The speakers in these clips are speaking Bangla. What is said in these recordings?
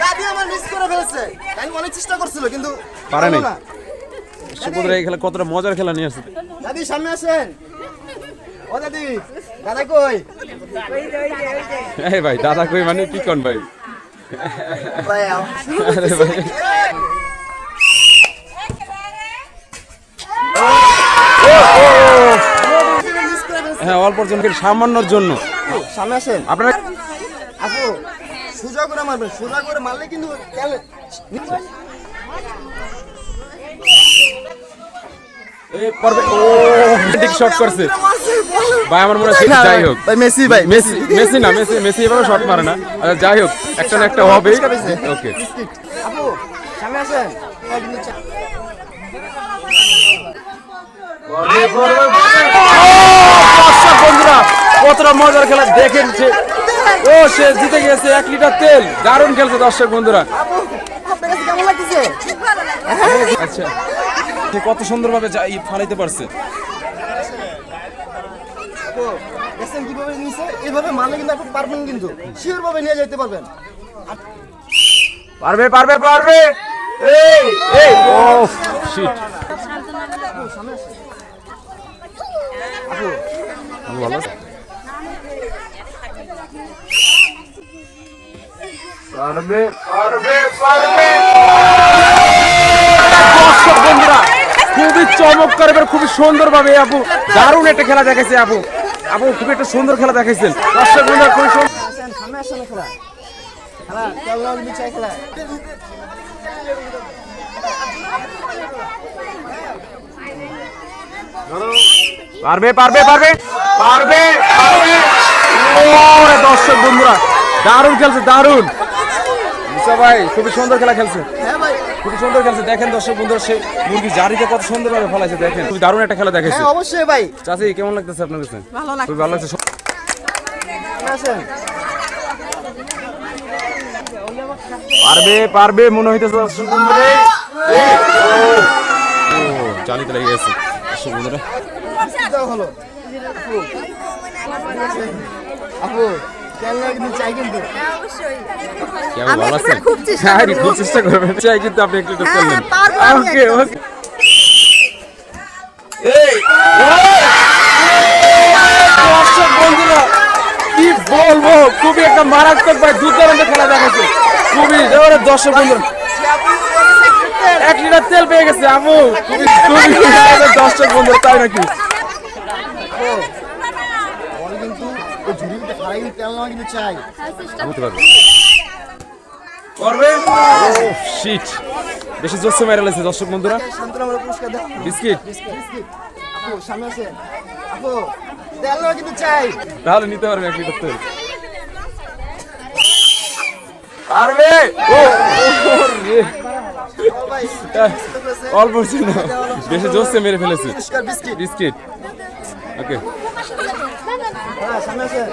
দাদি আমার মিস করে ফেলেছে। আমি অনেক চেষ্টা করছিল কিন্তু পারে নাই। সুপুত্র এই খেলা কতটা মজার খেলা নিয়ে আসছে। দাদি সামনে আসেন। ও দাদি দাদা কই? এই ভাই দাদা কই মানে কি কোন ভাই। ভাই আরে হ্যাঁ অল্প জনকে সামান্যর জন্য। সামনে আসেন। আপনারা আপু সোজা করে মারবেন সোজা করে মারলে কিন্তু তেল- এই পর্বে ও ঠিক শট করছে। ভাই আমার মনে হয় যাই হোক। ভাই মেসি ভাই মেসি মেসি। না মেসি মেসি এভাবে শট মারে না। আচ্ছা, যাই হোক একটা না একটা হবে। ওকে আপু সামনে আসেন কিন্তু চা- দর্শক বন্ধুরা কতটা মজার খেলা দেখেন যে ও সে জিতে গেছে এক লিটার তেল। দারুণ খেলছে দর্শক বন্ধুরা। আচ্ছা সে কত সুন্দরভাবে যা- ই ফালাইতে পারছে। দেখছেন কীভাবে নিয়েছে? এইভাবে মারলে কিন্তু আপনি পারবেন কিন্তু। শিওর ভাবে নিয়ে যেতে পারবেন। পারবে পারবে পারবে। এই এই। ও শিট আপু ভালো আছে? পারবে? পারবে পারবে। দর্শক বন্ধুরা খুবই চমৎকার এবার খুবই সুন্দর ভাবে আপু দারুণ একটা খেলা দেখাইছে আপু। আপু খুব একটা সুন্দর খেলা দেখাইছেন। দর্শক বন্ধুরা খুবই খেলা পারবে পারবে পারবে। পারবে দর্শক বন্ধুরা দারুণ খেলছে দারুণ। মুসা ভাই খুবই সুন্দর খেলা খেলছে। হ্যাঁ ভাই। খুবই সুন্দর খেলছে। দেখেন দর্শক বন্ধুরা সে মুরগি জারিতে কত সুন্দরভাবে ফলাইছে দেখেন। খুবই দারুণ একটা খেলা দেখাইছে। হ্যাঁ অবশ্যই ভাই। চাচি কেমন লাগতেছে আপনার কাছে? ভালো লাগছে। খুবই ভালো লাগছে। পারবে পারবে মনে হইতেছে দর্শক বন্ধুরা। ও জালিতে লেগে গেছে। দর্শক বন্ধুরা। হলো। আপু। খুব চেষ্টা হ্যাঁ করব। খুব চেষ্টা করবেন। চাই কিন্তু আপনি একটু একটু। হ্যাঁ, করলেন পারব ওকে ওকে বন্ধুরা কি বলব খুবই একটা মারাত্মক ভাই দুর্দান্ত খেলা দেখাচ্ছে। খুবই এবারে দর্শক বন্ধুরা এক লিটার তেল পেয়ে গেছে আমু খুবই খুবই খুশি হয়েছে দর্শক বন্ধুরা তাই নাকি ওর কিন্তু ওই ঝুড়িতে খারাই কিন্তু তেল লাল কিন্তু চাই বুঝতে পারবে করবে? শিট বেশি জোরসে মেরে লাগছে দর্শক বন্ধুরা। বিস্কিট? বিস্কিট। আপু সামনে আসেন আপু তেল লাল কিন্তু চাই। তাহলে নিতে পারবে এক লিটার তেল পারবে অল্প ছিল বেশি জোরসে মেরে ফেলেছে। বিস্কিট। বিস্কিট। ওকে হ্যাঁ সামনে আসেন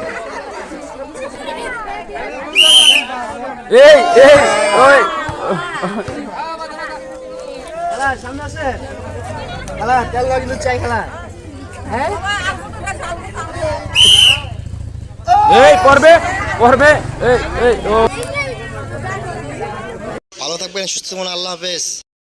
এই এই ওই। খেলা সামনে আসেন খেলা তেল কিন্তু চাই খেলা। হ্যাঁ? এই পড়বে পড়বে এই এই ও। ভালো থাকবেন সুস্থ মনে আল্লাহ হাফেজ।